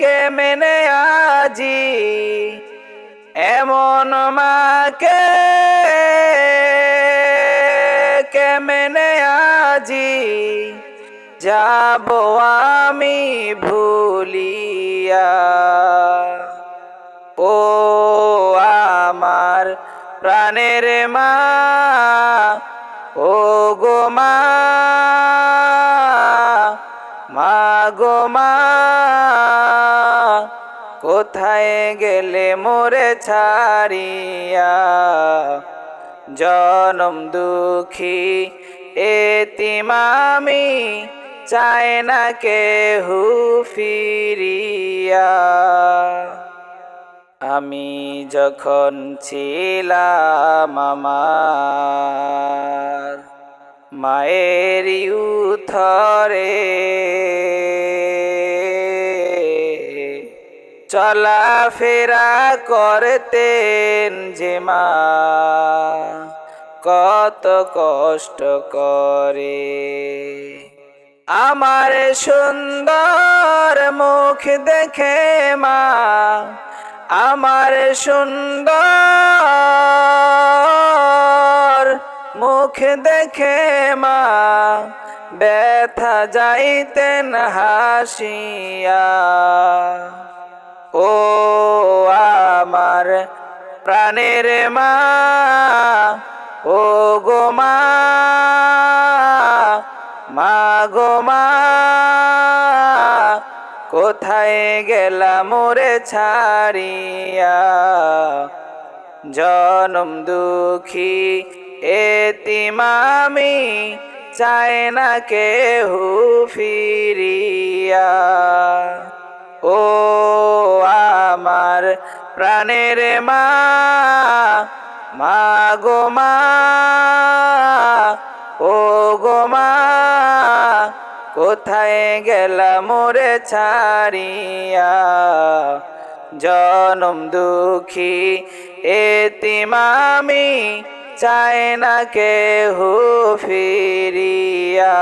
কে মেনে আজি, এমন মাকে কে মেনে আজি, যাব আমি ভুলিয়া। ও আমার প্রাণের মা, ও গো মা মা গো মা। কোথায় গেলে মোরে ছাড়িয়া? জনম দুঃখী এতিমামি চায় না কেহু ফিরিয়া। আমি যখন ছিলাম আমার, মায়ের উথরে চলাফেরা করতেন যে মা। কত কষ্ট করে। আমার সুন্দর মুখ দেখে মা, আমার সুন্দর মুখ দেখে মা। ব্যথা যাইতেন হাসিয়া। ও আমার প্রাণের মা, ও গো মা গো মা, কোথায় গেলা মোরে ছাড়িয়া? জনম দুঃখী এতিমামি চায় না কেহু ফিরিয়া। ও আমার প্রাণের মা মা গো মা, ও গো মা, কোথায় গেলা মোরে ছাড়িয়া? জনম দুঃখী এতিমামি চায় না কেহু ফিরিয়া।